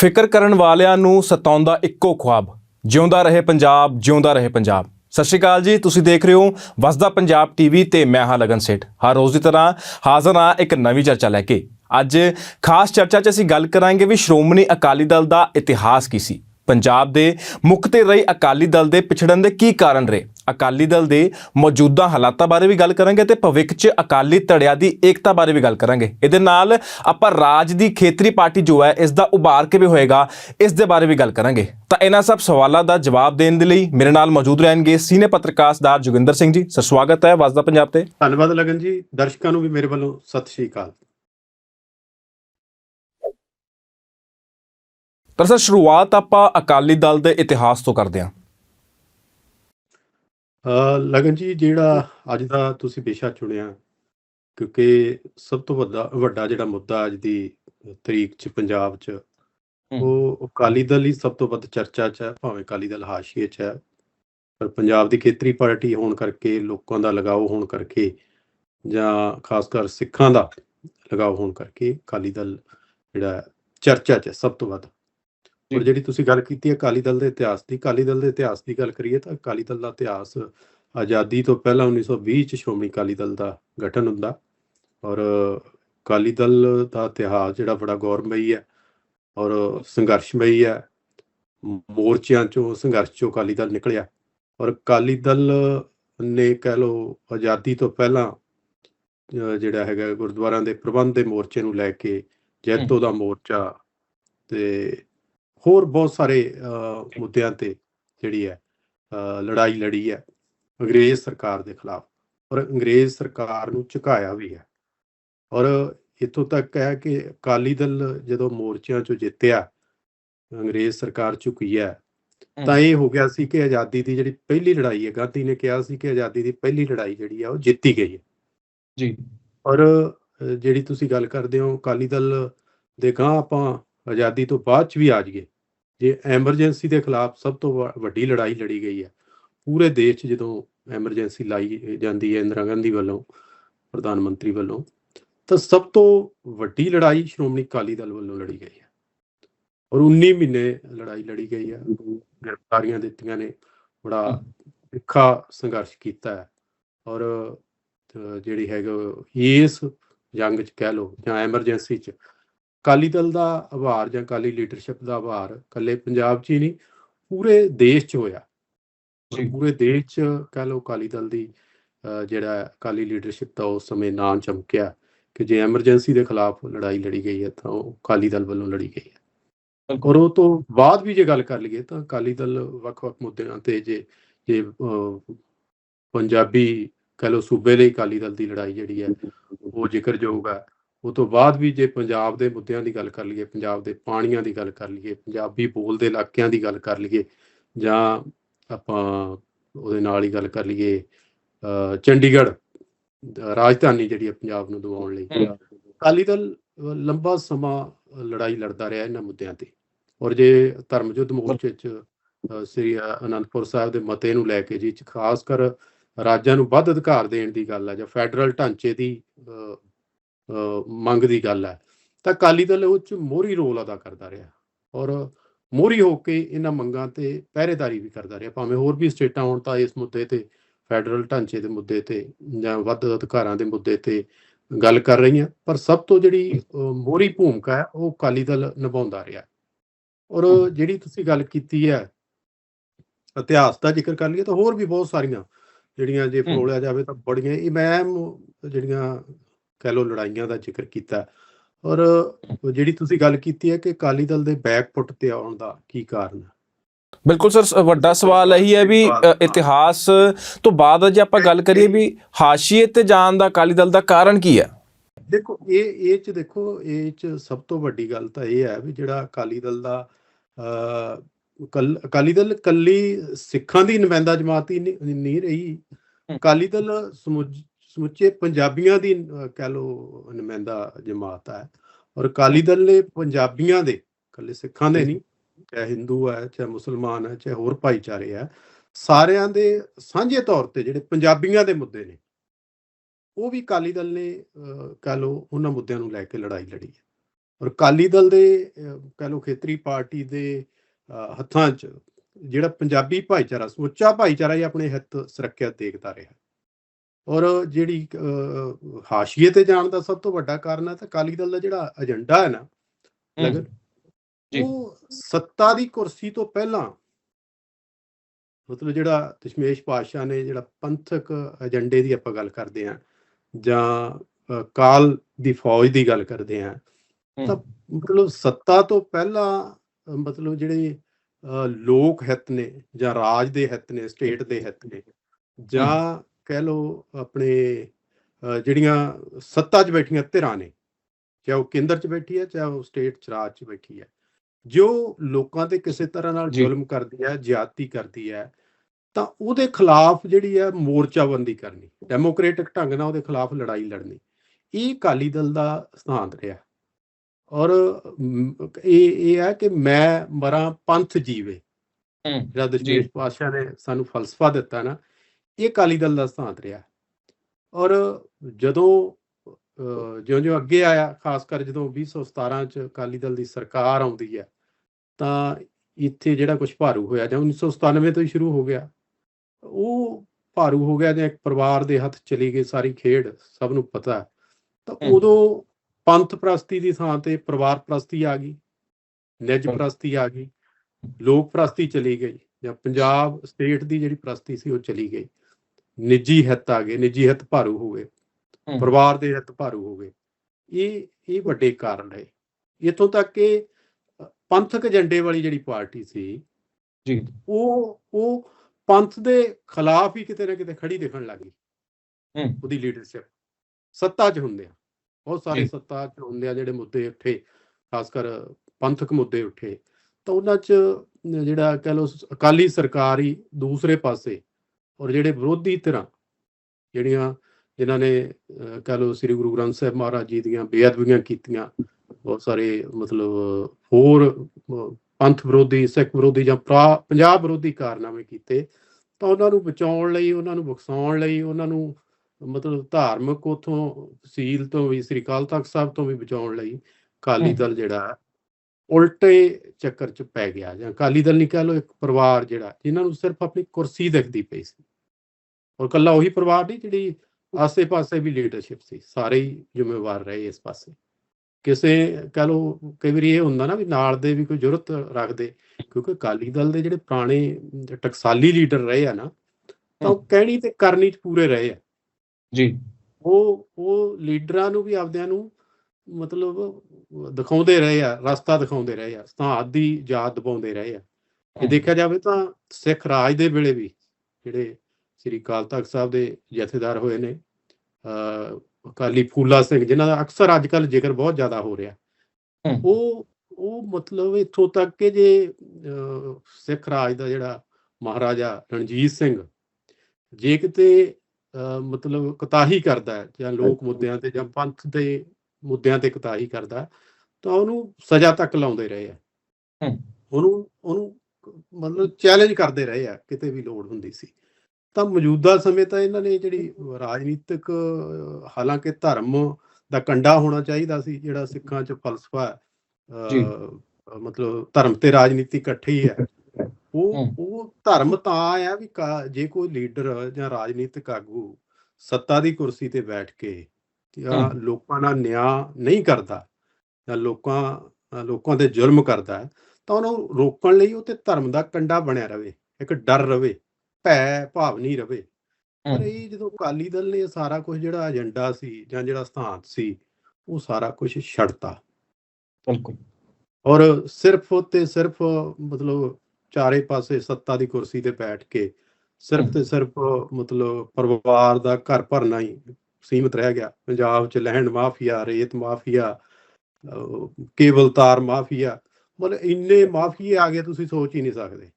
ਫਿਕਰ ਕਰਨ ਵਾਲਿਆਂ ਨੂੰ ਸਤਾਉਂਦਾ ਇੱਕੋ ਖੁਆਬ। ਜਿਉਂਦਾ ਰਹੇ ਪੰਜਾਬ, ਜਿਉਂਦਾ ਰਹੇ ਪੰਜਾਬ। ਸਤਿ ਸ਼੍ਰੀ ਅਕਾਲ ਜੀ, ਤੁਸੀਂ ਦੇਖ ਰਹੇ ਹੋ ਵਸਦਾ ਪੰਜਾਬ ਟੀਵੀ ਤੇ ਮੈਂ ਹਾਂ ਲਗਨ ਸੇਠ। ਹਰ ਰੋਜ਼ ਦੀ ਤਰ੍ਹਾਂ ਹਾਜ਼ਰ ਹਾਂ ਇੱਕ ਨਵੀਂ ਚਰਚਾ ਲੈ ਕੇ। ਅੱਜ ਖਾਸ ਚਰਚਾ 'ਚ ਅਸੀਂ ਗੱਲ ਕਰਾਂਗੇ ਵੀ ਸ਼੍ਰੋਮਣੀ ਅਕਾਲੀ ਦਲ ਦਾ ਇਤਿਹਾਸ ਕੀ ਸੀ। ਪੰਜਾਬ ਦੇ ਮੁੱਖ ਤੇ ਰਹੀ ਅਕਾਲੀ ਦਲ ਦੇ ਪਿਛੜਨ ਦੇ ਕੀ ਕਾਰਨ ਰਹੇ? ਅਕਾਲੀ ਦਲ ਦੇ ਮੌਜੂਦਾ ਹਾਲਾਤਾਂ ਬਾਰੇ ਵੀ ਗੱਲ ਕਰਾਂਗੇ ਤੇ ਭਵਿੱਖ 'ਚ ਅਕਾਲੀ ਧੜਿਆਂ ਦੀ ਏਕਤਾ ਬਾਰੇ ਵੀ ਗੱਲ ਕਰਾਂਗੇ। ਇਹਦੇ ਨਾਲ ਆਪਾਂ ਰਾਜ ਦੀ ਖੇਤਰੀ ਪਾਰਟੀ ਜੋ ਹੈ, ਇਸ ਦਾ ਉਭਾਰ ਕਿਵੇਂ ਹੋਏਗਾ, ਇਸ ਦੇ ਬਾਰੇ ਵੀ ਗੱਲ ਕਰਾਂਗੇ। ਤਾਂ ਇਹਨਾਂ ਸਭ ਸਵਾਲਾਂ ਦਾ ਜਵਾਬ ਦੇਣ ਦੇ ਲਈ ਮੇਰੇ ਨਾਲ ਮੌਜੂਦ ਰਹਿਣਗੇ ਸੀਨੀਅਰ ਪੱਤਰਕਾਰ ਸਰਦਾਰ ਜੋਗਿੰਦਰ ਸਿੰਘ ਜੀ। ਸਰ, ਸਵਾਗਤ ਹੈ ਵਸਦਾ ਪੰਜਾਬ ਤੇ। ਧੰਨਵਾਦ ਲਗਨ ਜੀ। ਦਰਸ਼ਕਾਂ ਨੂੰ ਵੀ ਮੇਰੇ ਵੱਲੋਂ ਸਤਿ ਸ਼੍ਰੀ ਅਕਾਲ। ਸਰ ਸ਼ੁਰੂਆਤ ਆਪਾਂ ਅਕਾਲੀ ਦਲ ਦੇ ਇਤਿਹਾਸ ਤੋਂ ਕਰਦੇ ਹਾਂ। ਲਗਨ ਜੀ ਜਿਹੜਾ ਅੱਜ ਦਾ ਤੁਸੀਂ ਵਿਸ਼ਾ ਚੁਣਿਆ ਕਿਉਂਕਿ ਸਭ ਤੋਂ ਵੱਡਾ ਵੱਡਾ ਜਿਹੜਾ ਮੁੱਦਾ ਅੱਜ ਦੀ ਤਰੀਕ 'ਚ ਪੰਜਾਬ 'ਚ ਉਹ ਅਕਾਲੀ ਦਲ ਹੀ ਸਭ ਤੋਂ ਵੱਧ ਚਰਚਾ 'ਚ ਹੈ ਭਾਵੇਂ ਅਕਾਲੀ ਦਲ ਹਾਸ਼ੀਏ 'ਚ ਹੈ। ਪਰ ਪੰਜਾਬ ਦੀ ਖੇਤਰੀ ਪਾਰਟੀ ਹੋਣ ਕਰਕੇ ਲੋਕਾਂ ਦਾ ਲਗਾਓ ਹੋਣ ਕਰਕੇ ਜਾਂ ਖਾਸ ਕਰ ਸਿੱਖਾਂ ਦਾ ਲਗਾਓ ਹੋਣ ਕਰਕੇ ਅਕਾਲੀ ਦਲ ਜਿਹੜਾ ਚਰਚਾ 'ਚ ਹੈ ਸਭ ਤੋਂ ਵੱਧ। ਔਰ ਜਿਹੜੀ ਤੁਸੀਂ ਗੱਲ ਕੀਤੀ ਹੈ ਅਕਾਲੀ ਦਲ ਦੇ ਇਤਿਹਾਸ ਦੀ ਅਕਾਲੀ ਦਲ ਦੇ ਇਤਿਹਾਸ ਦੀ ਗੱਲ ਕਰੀਏ ਤਾਂ ਅਕਾਲੀ ਦਲ ਦਾ ਇਤਿਹਾਸ ਆਜ਼ਾਦੀ ਤੋਂ ਪਹਿਲਾਂ 1920 ਚ ਸ਼੍ਰੋਮਣੀ ਅਕਾਲੀ ਦਲ ਦਾ ਗਠਨ ਹੁੰਦਾ ਔਰ ਅਕਾਲੀ ਦਲ ਦਾ ਇਤਿਹਾਸ ਜਿਹੜਾ ਬੜਾ ਗੌਰਵਮਈ ਹੈ ਔਰ ਸੰਘਰਸ਼ਮਈ ਹੈ ਮੋਰਚਿਆਂ ਚੋਂ ਸੰਘਰਸ਼ ਚੋਂ ਅਕਾਲੀ ਦਲ ਨਿਕਲਿਆ ਔਰ ਅਕਾਲੀ ਦਲ ਨੇ ਕਹਿ ਲਓ ਆਜ਼ਾਦੀ ਤੋਂ ਪਹਿਲਾਂ ਜਿਹੜਾ ਹੈਗਾ ਗੁਰਦੁਆਰਿਆਂ ਦੇ ਪ੍ਰਬੰਧ ਦੇ ਮੋਰਚੇ ਨੂੰ ਲੈ ਕੇ ਜੈਤੋ ਦਾ ਮੋਰਚਾ ਤੇ ਹੋਰ ਬਹੁਤ ਸਾਰੇ ਮੁੱਦਿਆਂ ਤੇ ਜਿਹੜੀ ਹੈ ਲੜਾਈ ਲੜੀ ਹੈ ਅੰਗਰੇਜ਼ ਸਰਕਾਰ ਦੇ ਖਿਲਾਫ ਔਰ ਅੰਗਰੇਜ਼ ਸਰਕਾਰ ਨੂੰ ਝੁਕਾਇਆ ਵੀ ਹੈ ਔਰ ਇੱਥੋਂ ਤੱਕ ਹੈ ਕਿ ਅਕਾਲੀ ਦਲ ਜਦੋਂ ਮੋਰਚਿਆਂ 'ਚੋਂ ਜਿੱਤਿਆ ਅੰਗਰੇਜ਼ ਸਰਕਾਰ ਝੁਕੀ ਹੈ ਤਾਂ ਇਹ ਹੋ ਗਿਆ ਸੀ ਕਿ ਆਜ਼ਾਦੀ ਦੀ ਜਿਹੜੀ ਪਹਿਲੀ ਲੜਾਈ ਹੈ ਗਾਂਧੀ ਨੇ ਕਿਹਾ ਸੀ ਕਿ ਆਜ਼ਾਦੀ ਦੀ ਪਹਿਲੀ ਲੜਾਈ ਜਿਹੜੀ ਆ ਉਹ ਜਿੱਤੀ ਗਈ ਹੈ। ਜੀ। ਔਰ ਜਿਹੜੀ ਤੁਸੀਂ ਗੱਲ ਕਰਦੇ ਹੋ ਅਕਾਲੀ ਦਲ ਦੇ ਗਾਂ ਆਪਾਂ ਆਜ਼ਾਦੀ ਤੋਂ ਬਾਅਦ ਚ ਵੀ ਆ ਜਾਈਏ। ਜੇ ਐਮਰਜੈਂਸੀ ਦੇ ਖਿਲਾਫ ਸਭ ਤੋਂ ਵੱਡੀ ਲੜਾਈ ਲੜੀ ਗਈ ਹੈ, ਪੂਰੇ ਦੇਸ਼ 'ਚ ਜਦੋਂ ਐਮਰਜੈਂਸੀ ਲਾਈ ਜਾਂਦੀ ਹੈ ਇੰਦਰਾ ਗਾਂਧੀ ਵੱਲੋਂ, ਪ੍ਰਧਾਨ ਮੰਤਰੀ ਵੱਲੋਂ, ਤਾਂ ਸਭ ਤੋਂ ਵੱਡੀ ਲੜਾਈ ਸ਼੍ਰੋਮਣੀ ਅਕਾਲੀ ਦਲ ਵੱਲੋਂ ਲੜੀ ਗਈ ਹੈ। ਔਰ 19 ਮਹੀਨੇ ਲੜਾਈ ਲੜੀ ਗਈ ਹੈ। ਗ੍ਰਿਫਤਾਰੀਆਂ ਦਿੱਤੀਆਂ ਨੇ, ਬੜਾ ਤਿੱਖਾ ਸੰਘਰਸ਼ ਕੀਤਾ ਹੈ। ਔਰ ਜਿਹੜੀ ਹੈਗਾ ਇਸ ਜੰਗ 'ਚ ਕਹਿ ਲਓ ਜਾਂ ਐਮਰਜੈਂਸੀ 'ਚ ਅਕਾਲੀ ਦਲ ਦਾ ਆਭਾਰ ਜਾਂ ਅਕਾਲੀ ਲੀਡਰਸ਼ਿਪ ਦਾ ਆਭਾਰ ਇਕੱਲੇ ਪੰਜਾਬ 'ਚ ਹੀ ਨਹੀਂ ਪੂਰੇ ਦੇਸ਼ 'ਚ ਹੋਇਆ। ਪੂਰੇ ਦੇਸ਼ 'ਚ ਕਹਿ ਲਓ ਅਕਾਲੀ ਦਲ ਦੀ ਜਿਹੜਾ ਅਕਾਲੀ ਲੀਡਰਸ਼ਿਪ ਦਾ ਉਸ ਸਮੇਂ ਨਾਂ ਚਮਕਿਆ ਕਿ ਜੇ ਐਮਰਜੈਂਸੀ ਦੇ ਖਿਲਾਫ ਲੜਾਈ ਲੜੀ ਗਈ ਹੈ ਤਾਂ ਉਹ ਅਕਾਲੀ ਦਲ ਵੱਲੋਂ ਲੜੀ ਗਈ ਹੈ। ਔਰ ਉਹ ਤੋਂ ਬਾਅਦ ਵੀ ਜੇ ਗੱਲ ਕਰ ਲਈਏ ਤਾਂ ਅਕਾਲੀ ਦਲ ਵੱਖ-ਵੱਖ ਮੁੱਦਿਆਂ ਤੇ ਜੇ ਜੇ ਪੰਜਾਬੀ ਕਹਿ ਲਓ ਸੂਬੇ ਲਈ ਅਕਾਲੀ ਦਲ ਦੀ ਲੜਾਈ ਜਿਹੜੀ ਹੈ ਉਹ ਜ਼ਿਕਰਯੋਗ ਹੈ। ਉਹ ਤੋਂ ਬਾਅਦ ਵੀ ਜੇ ਪੰਜਾਬ ਦੇ ਮੁੱਦਿਆਂ ਦੀ ਗੱਲ ਕਰ ਲਈਏ ਪੰਜਾਬ ਦੇ ਪਾਣੀਆਂ ਦੀ ਗੱਲ ਕਰ ਲਈਏ ਪੰਜਾਬੀ ਬੋਲਦੇ ਇਲਾਕਿਆਂ ਦੀ ਗੱਲ ਕਰ ਲਈਏ ਜਾਂ ਆਪਾਂ ਉਹਦੇ ਨਾਲ ਹੀ ਗੱਲ ਕਰ ਲਈਏ ਚੰਡੀਗੜ੍ਹ ਰਾਜਧਾਨੀ ਜਿਹੜੀ ਹੈ ਪੰਜਾਬ ਨੂੰ ਦਿਵਾਉਣ ਲਈ। ਅਕਾਲੀ ਦਲ ਲੰਬਾ ਸਮਾਂ ਲੜਾਈ ਲੜਦਾ ਰਿਹਾ ਇਹਨਾਂ ਮੁੱਦਿਆਂ ਤੇ। ਔਰ ਜੇ ਧਰਮ ਯੁੱਧ ਮੋਰਚੇ 'ਚ ਸ੍ਰੀ ਅਨੰਦਪੁਰ ਸਾਹਿਬ ਦੇ ਮਤੇ ਨੂੰ ਲੈ ਕੇ ਜੀ ਖਾਸ ਕਰ ਰਾਜਾਂ ਨੂੰ ਵੱਧ ਅਧਿਕਾਰ ਦੇਣ ਦੀ ਗੱਲ ਹੈ ਜਾਂ ਫੈਡਰਲ ਢਾਂਚੇ ਦੀ ਮੰਗ ਦੀ ਗੱਲ ਹੈ। ਤਾਂ ਅਕਾਲੀ ਦਲ ਉਹ ਚ ਮੋਹਰੀ ਰੋਲ ਅਦਾ ਕਰਦਾ ਰਿਹਾ। ਔਰ ਮੋਹਰੀ ਹੋ ਕੇ ਇਹਨਾਂ ਮੰਗਾਂ ਤੇ ਪਹਿਰੇਦਾਰੀ ਵੀ ਕਰਦਾ ਰਿਹਾ। ਭਾਵੇਂ ਹੋਰ ਵੀ ਸਟੇਟਾਂ ਹੁਣ ਤਾਂ ਇਸ ਮੁੱਦੇ ਤੇ ਫੈਡਰਲ ਢਾਂਚੇ ਦੇ ਮੁੱਦੇ ਤੇ ਜਾਂ ਵੱਧ ਅਧਿਕਾਰਾਂ ਦੇ ਮੁੱਦੇ ਤੇ ਗੱਲ ਕਰ ਰਹੀਆਂ। ਪਰ ਸਭ ਤੋਂ ਜਿਹੜੀ ਮੋਹਰੀ ਭੂਮਿਕਾ ਹੈ ਉਹ ਅਕਾਲੀ ਦਲ ਨਿਭਾਉਂਦਾ ਰਿਹਾ। ਔਰ। ਜਿਹੜੀ ਤੁਸੀਂ ਗੱਲ ਕੀਤੀ ਹੈ ਇਤਿਹਾਸ ਦਾ ਜ਼ਿਕਰ ਕਰ ਲਈਏ ਤਾਂ ਹੋਰ ਵੀ ਬਹੁਤ ਸਾਰੀਆਂ ਜਿਹੜੀਆਂ ਜੇ ਫਰੋਲਿਆ ਜਾਵੇ ਤਾਂ ਬੜੀਆਂ ਇਮਾਮ ਜਿਹੜੀਆਂ ਕਹਿ ਲਓ ਲੜਾਈਆਂ ਦਾ ਜ਼ਿਕਰ ਕੀਤਾ। ਔਰ ਜਿਹੜੀ ਤੁਸੀਂ ਗੱਲ ਕੀਤੀ ਹੈ ਕਿ ਅਕਾਲੀ ਦਲ ਦੇ ਬੈਕਫੁੱਟ ਤੇ ਆਉਣ ਦਾ ਕੀ ਕਾਰਨ ਹੈ? ਬਿਲਕੁਲ ਸਰ ਵੱਡਾ ਸਵਾਲ ਇਹੀ ਹੈ ਵੀ ਇਤਿਹਾਸ ਤੋਂ ਬਾਅਦ ਜੇ ਆਪਾਂ ਗੱਲ ਕਰੀਏ ਵੀ ਹਾਸ਼ੀਏ ਤੇ ਜਾਣ ਦਾ ਅਕਾਲੀ ਦਲ ਦਾ ਕਾਰਨ ਕੀ ਹੈ? ਦੇਖੋ ਇਹ ਇਹ ਚ ਦੇਖੋ ਇਹ ਚ ਸਭ ਤੋਂ ਵੱਡੀ ਗੱਲ ਤਾਂ ਇਹ ਹੈ ਵੀ ਜਿਹੜਾ ਅਕਾਲੀ ਦਲ ਦਾ ਅ ਕੱਲ ਅਕਾਲੀ ਦਲ ਕੱਲੀ ਸਿੱਖਾਂ ਦੀ ਨੁਮਾਇੰਦਾ ਜਮਾਤ ਹੀ ਨਹੀਂ ਨਹੀਂ ਰਹੀ। ਅਕਾਲੀ ਦਲ ਸਮੁੱਚ- ਪੰਜਾਬੀਆਂ ਦੀ ਕਹਿ ਲਓ ਨੁਮਾਇੰਦਾ ਜਮਾਤ ਹੈ। ਔਰ ਅਕਾਲੀ ਦਲ ਨੇ ਪੰਜਾਬੀਆਂ ਦੇ ਕੱਲੇ ਸਿੱਖਾਂ ਦੇ ਨਹੀਂ ਚਾਹੇ ਹਿੰਦੂ ਹੈ ਚਾਹੇ ਮੁਸਲਮਾਨ ਹੈ ਚਾਹੇ ਹੋਰ ਭਾਈਚਾਰੇ ਹੈ ਸਾਰਿਆਂ ਦੇ ਸਾਂਝੇ ਤੌਰ ਤੇ ਜਿਹੜੇ ਪੰਜਾਬੀਆਂ ਦੇ ਮੁੱਦੇ ਨੇ ਉਹ ਵੀ ਅਕਾਲੀ ਦਲ ਨੇ ਕਹਿ ਲਓ ਉਹਨਾਂ ਮੁੱਦਿਆਂ ਨੂੰ ਲੈ ਕੇ ਲੜਾਈ ਲੜੀ ਹੈ। ਔਰ ਅਕਾਲੀ ਦਲ ਦੇ ਕਹਿ ਲਓ ਖੇਤਰੀ ਪਾਰਟੀ ਦੇ ਹੱਥਾਂ 'ਚ ਜਿਹੜਾ ਪੰਜਾਬੀ ਭਾਈਚਾਰਾ ਸਮੁੱਚਾ ਭਾਈਚਾਰਾ ਹੀ ਆਪਣੇ ਹਿੱਤ ਸੁਰੱਖਿਅਤ ਦੇਖਦਾ ਰਿਹਾ। ਔਰ ਜਿਹੜੀ ਹਾਸ਼ੀਏ ਤੇ ਜਾਣ ਦਾ ਸਭ ਤੋਂ ਵੱਡਾ ਕਾਰਨ ਹੈ ਤਾਂ ਅਕਾਲੀ ਦਲ ਦਾ ਜਿਹੜਾ ਏਜੰਡਾ ਹੈ ਨਾ ਲਗਨ। ਉਹ ਸੱਤਾ ਦੀ ਕੁਰਸੀ ਤੋਂ ਪਹਿਲਾਂ ਮਤਲਬ ਜਿਹੜਾ ਦਸ਼ਮੇਸ਼ ਪਾਤਸ਼ਾਹ ਨੇ ਜਿਹੜਾ ਪੰਥਕ ਏਜੰਡੇ ਦੀ ਆਪਾਂ ਗੱਲ ਕਰਦੇ ਹਾਂ ਜਾਂ ਕਾਲ ਦੀ ਫੌਜ ਦੀ ਗੱਲ ਕਰਦੇ ਹਾਂ ਤਾਂ ਮਤਲਬ ਸੱਤਾ ਤੋਂ ਪਹਿਲਾਂ ਮਤਲਬ ਜਿਹੜੇ ਲੋਕ ਹਿੱਤ ਨੇ ਜਾਂ ਰਾਜ ਦੇ ਹਿੱਤ ਨੇ ਸਟੇਟ ਦੇ ਹਿੱਤ ਨੇ ਜਾਂ ਕਹਿ ਲਓ ਆਪਣੇ ਜਿਹੜੀਆਂ ਸੱਤਾ 'ਚ ਬੈਠੀਆਂ ਧਿਰਾਂ ਨੇ ਚਾਹੇ ਉਹ ਕੇਂਦਰ 'ਚ ਬੈਠੀ ਹੈ ਚਾਹੇ ਉਹ ਸਟੇਟ 'ਚ ਰਾਜ 'ਚ ਬੈਠੀ ਹੈ ਜੋ ਲੋਕਾਂ ਤੇ ਕਿਸੇ ਤਰ੍ਹਾਂ ਨਾਲ। ਜ਼ੁਲਮ ਕਰਦੀ ਹੈ ਜ਼ਿਆਦਤੀ ਕਰਦੀ ਹੈ ਤਾਂ ਉਹਦੇ ਖਿਲਾਫ ਜਿਹੜੀ ਹੈ ਮੋਰਚਾਬੰਦੀ ਕਰਨੀ ਡੈਮੋਕ੍ਰੈਟਿਕ ਢੰਗ ਨਾਲ ਉਹਦੇ ਖਿਲਾਫ ਲੜਾਈ ਲੜਨੀ ਇਹ ਅਕਾਲੀ ਦਲ ਦਾ ਸਿਧਾਂਤ ਰਿਹਾ। ਔਰ ਇਹ ਇਹ ਹੈ ਕਿ ਮੈਂ ਮਰਾਂ ਪੰਥ ਜੀਵੇ। ਜਿਹੜਾ ਦਸ਼ਮੇਸ਼ ਪਾਤਸ਼ਾਹ ਨੇ ਸਾਨੂੰ ਫਲਸਫਾ ਦਿੱਤਾ ਨਾ ਇਹ ਅਕਾਲੀ ਦਲ ਦਾ ਸਿਧਾਂਤ ਰਿਹਾ ਔਰ ਜਦੋਂ ਜਿਉਂ ਜਿਉਂ ਅੱਗੇ ਆਇਆ ਖਾਸ ਕਰ ਜਦੋਂ 2017 ਚ ਅਕਾਲੀ ਦਲ ਦੀ ਸਰਕਾਰ ਆਉਂਦੀ ਹੈ ਤਾਂ ਇੱਥੇ ਜਿਹੜਾ ਕੁਝ ਭਾਰੂ ਹੋਇਆ ਜਾਂ 1997 ਤੋਂ ਹੀ ਸ਼ੁਰੂ ਹੋ ਗਿਆ ਉਹ ਭਾਰੂ ਹੋ ਗਿਆ ਜਾਂ ਇੱਕ ਪਰਿਵਾਰ ਦੇ ਹੱਥ ਚਲੀ ਗਈ ਸਾਰੀ ਖੇਡ ਸਭ ਨੂੰ ਪਤਾ। ਤਾਂ। ਉਦੋਂ ਪੰਥ ਪ੍ਰਸਤੀ ਦੀ ਥਾਂ ਤੇ ਪਰਿਵਾਰ ਪ੍ਰਸਤੀ ਆ ਗਈ ਨਿੱਜ। ਪ੍ਰਸਤੀ ਆ ਗਈ ਲੋਕ ਪ੍ਰਸਤੀ ਚਲੀ ਗਈ ਜਾਂ ਪੰਜਾਬ ਸਟੇਟ ਦੀ ਜਿਹੜੀ ਪ੍ਰਸਤੀ ਸੀ ਉਹ ਚਲੀ ਗਈ ਨਿੱਜੀ ਹਿੱਤ ਆ ਗਏ ਨਿੱਜੀ ਹਿੱਤ ਭਾਰੂ ਹੋ ਗਏ। ਪਰਿਵਾਰ ਦੇ ਹਿੱਤ ਭਾਰੂ ਹੋ ਗਏ। ਇਹ ਇਹ ਵੱਡੇ ਕਾਰਨ ਰਹੇ ਇਥੋਂ ਤੱਕ ਕਿ ਪੰਥਕ ਏਜੰਡੇ ਵਾਲੀ ਜਿਹੜੀ ਪਾਰਟੀ ਸੀ ਜੀ। ਉਹ ਉਹ ਪੰਥ ਦੇ ਖਿਲਾਫ ਹੀ ਕਿਤੇ ਨਾ ਕਿਤੇ ਖੜੀ ਦਿਖਣ ਲੱਗੀ ਹੂੰ। ਉਹਦੀ ਲੀਡਰਸ਼ਿਪ ਸੱਤਾ 'ਚ ਹੁੰਦੇ ਆ। ਬਹੁਤ ਸਾਰੇ। ਸੱਤਾ 'ਚ ਹੁੰਦੇ ਆ ਜਿਹੜੇ ਮੁੱਦੇ ਉੱਠੇ ਖਾਸ ਕਰ ਪੰਥਕ ਮੁੱਦੇ ਉੱਠੇ ਤਾਂ ਉਹਨਾਂ 'ਚ ਜਿਹੜਾ ਕਹਿ ਲਓ ਅਕਾਲੀ ਸਰਕਾਰ ਹੀ ਦੂਸਰੇ ਪਾਸੇ ਔਰ ਜਿਹੜੇ ਵਿਰੋਧੀ ਧਿਰਾਂ ਜਿਹੜੀਆਂ ਜਿਨ੍ਹਾਂ ਨੇ ਕਹਿ ਲਓ ਸ੍ਰੀ ਗੁਰੂ ਗ੍ਰੰਥ ਸਾਹਿਬ ਮਹਾਰਾਜ ਜੀ ਦੀਆਂ ਬੇਅਦਬੀਆਂ ਕੀਤੀਆਂ ਬਹੁਤ ਸਾਰੇ ਮਤਲਬ ਹੋਰ ਪੰਥ ਵਿਰੋਧੀ ਸਿੱਖ ਵਿਰੋਧੀ ਜਾਂ ਪੰਜਾਬ ਵਿਰੋਧੀ ਕਾਰਨਾਮੇ ਕੀਤੇ ਤਾਂ ਉਹਨਾਂ ਨੂੰ ਬਚਾਉਣ ਲਈ ਉਹਨਾਂ ਨੂੰ ਬਖਸ਼ਾਉਣ ਲਈ ਉਹਨਾਂ ਨੂੰ ਮਤਲਬ ਧਾਰਮਿਕ ਉਥੋਂ ਤਹਿਸੀਲ ਤੋਂ ਵੀ ਸ੍ਰੀ ਅਕਾਲ ਤਖਤ ਸਾਹਿਬ ਤੋਂ ਵੀ ਬਚਾਉਣ ਲਈ ਹਮ। ਦਲ ਜਿਹੜਾ ਉਲਟੇ ਚੱਕਰ 'ਚ ਪੈ ਗਿਆ ਜਾਂ ਅਕਾਲੀ ਦਲ ਨਹੀਂ ਕਹਿ ਲਓ ਇੱਕ ਪਰਿਵਾਰ ਜਿਹੜਾ ਜਿਨ੍ਹਾਂ ਨੂੰ ਸਿਰਫ ਆਪਣੀ ਕੁਰਸੀ ਦਿਖਦੀ ਪਈ ਸੀ। ਔਰ ਕੱਲਾ ਉਹੀ ਪਰਿਵਾਰ ਨਹੀਂ ਜਿਹੜੀ ਆਸੇ-ਪਾਸੇ ਵੀ ਲੀਡਰਸ਼ਿਪ ਸੀ ਸਾਰੇ ਹੀ ਜ਼ਿੰਮੇਵਾਰ ਰਹੇ ਇਸ ਪਾਸੇ। ਕਿਸੇ ਕਹ ਲਓ ਕਈ ਵਾਰੀ ਇਹ ਹੁੰਦਾ ਨਾ ਵੀ ਨਾਲ ਦੇ ਵੀ ਕੋਈ ਜ਼ਰੂਰਤ ਰੱਖਦੇ ਕਿਉਂਕਿ ਅਕਾਲੀ ਦਲ ਦੇ ਜਿਹੜੇ ਪੁਰਾਣੇ ਟਕਸਾਲੀ ਲੀਡਰ ਰਹੇ ਆ ਨਾ ਤਾਂ ਉਹ ਕਹਿਣੀ ਤੇ ਕਰਨੀ ਚ ਪੂਰੇ ਰਹੇ ਆ। ਜੀ। ਉਹ ਉਹ ਲੀਡਰਾਂ ਨੂੰ ਵੀ ਆਪਦਿਆਂ ਨੂੰ ਮਤਲਬ ਦਿਖਾਉਂਦੇ ਰਹੇ ਆ ਰਸਤਾ ਦਿਖਾਉਂਦੇ ਰਹੇ ਆ ਸਿਧਾਂਤ ਦੀ ਯਾਦ ਦਿਵਾਉਂਦੇ ਰਹੇ ਆ। ਜੇ ਦੇਖਿਆ ਜਾਵੇ ਤਾਂ ਸਿੱਖ ਰਾਜ ਦੇ ਵੇਲੇ ਵੀ ਜਿਹੜੇ ਸ੍ਰੀ ਅਕਾਲ ਤਖਤ ਸਾਹਿਬ ਦੇ ਜਥੇਦਾਰ ਹੋਏ ਨੇ ਅਕਾਲੀ ਫੂਲਾ ਸਿੰਘ ਜਿਨ੍ਹਾਂ ਦਾ ਅਕਸਰ ਅੱਜ ਕੱਲ ਜ਼ਿਕਰ ਬਹੁਤ ਜ਼ਿਆਦਾ ਹੋ ਰਿਹਾ। ਉਹ ਉਹ ਮਤਲਬ ਇੱਥੋਂ ਤੱਕ ਕਿ ਜੇ ਸਿੱਖ ਰਾਜ ਦਾ ਜਿਹੜਾ ਮਹਾਰਾਜਾ ਰਣਜੀਤ ਸਿੰਘ ਜੇ ਕਿਤੇ ਮਤਲਬ ਕਤਾਹੀ ਕਰਦਾ ਜਾਂ ਲੋਕ ਮੁੱਦਿਆਂ ਤੇ ਜਾਂ ਪੰਥ ਦੇ ਮੁੱਦਿਆਂ ਤੇ ਕਤਾਹੀ ਕਰਦਾ ਤਾਂ ਉਹਨੂੰ ਸਜ਼ਾ ਤੱਕ ਲਾਉਂਦੇ ਰਹੇ ਆ। ਉਹਨੂੰ ਉਹਨੂੰ ਮਤਲਬ ਚੈਲੰਜ ਕਰਦੇ ਰਹੇ ਆ ਕਿਤੇ ਵੀ ਲੋੜ ਹੁੰਦੀ ਸੀ ਤਾਂ ਮੌਜੂਦਾ ਸਮੇਂ ਤਾਂ ਇਹਨਾਂ ਨੇ ਜਿਹੜੀ ਰਾਜਨੀਤਿਕ ਹਾਲਾਂਕਿ ਧਰਮ ਦਾ ਕੰਡਾ ਹੋਣਾ ਚਾਹੀਦਾ ਸੀ ਜਿਹੜਾ ਸਿੱਖਾਂ 'ਚ ਫਲਸਫਾ ਹੈ, ਜੀ। ਮਤਲਬ ਧਰਮ ਤੇ ਰਾਜਨੀਤੀ ਇਕੱਠੇ ਹੀ ਉਹ। ਉਹ ਧਰਮ ਤਾਂ ਆ ਵੀ ਜੇ ਕੋਈ ਲੀਡਰ ਜਾਂ ਰਾਜਨੀਤਿਕ ਆਗੂ ਸੱਤਾ ਦੀ ਕੁਰਸੀ ਤੇ ਬੈਠ ਕੇ ਜਾਂ। ਲੋਕਾਂ ਨਾਲ ਨਿਆਂ ਨਹੀਂ ਕਰਦਾ ਜਾਂ ਲੋਕਾਂ ਲੋਕਾਂ ਤੇ ਜ਼ੁਲਮ ਕਰਦਾ ਤਾਂ ਉਹਨੂੰ ਰੋਕਣ ਲਈ ਉਹ ਤੇ ਧਰਮ ਦਾ ਕੰਡਾ ਬਣਿਆ ਰਵੇ ਇੱਕ ਡਰ ਰਵੇ ਭੈ ਭਾਵ ਨਹੀਂ ਰਵੇ ਪਰ। ਇਹ ਜਦੋਂ ਅਕਾਲੀ ਦਲ ਨੇ ਸਾਰਾ ਕੁਝ ਜਿਹੜਾ ਏਜੰਡਾ ਸੀ ਜਾਂ ਜਿਹੜਾ ਸਿਧਾਂਤ ਸੀ ਉਹ ਸਾਰਾ ਕੁਝ ਛੱਡਤਾ ਬਿਲਕੁਲ ਔਰ ਸਿਰਫ ਤੇ ਸਿਰਫ ਮਤਲਬ ਚਾਰੇ ਪਾਸੇ ਸੱਤਾ ਦੀ ਕੁਰਸੀ ਤੇ ਬੈਠ ਕੇ ਸਿਰਫ। ਤੇ ਸਿਰਫ ਮਤਲਬ ਪਰਿਵਾਰ ਦਾ ਘਰ ਭਰਨਾ ਹੀ ਸੀਮਿਤ ਰਹਿ ਗਿਆ। ਪੰਜਾਬ 'ਚ ਲੈਂਡ ਮਾਫੀਆ ਰੇਤ ਮਾਫੀਆ ਕੇਬਲ ਤਾਰ ਮਾਫੀਆ ਮਤਲਬ ਇੰਨੇ ਮਾਫੀਏ ਆ ਗਏ ਤੁਸੀਂ ਸੋਚ ਹੀ ਨਹੀਂ ਸਕਦੇ।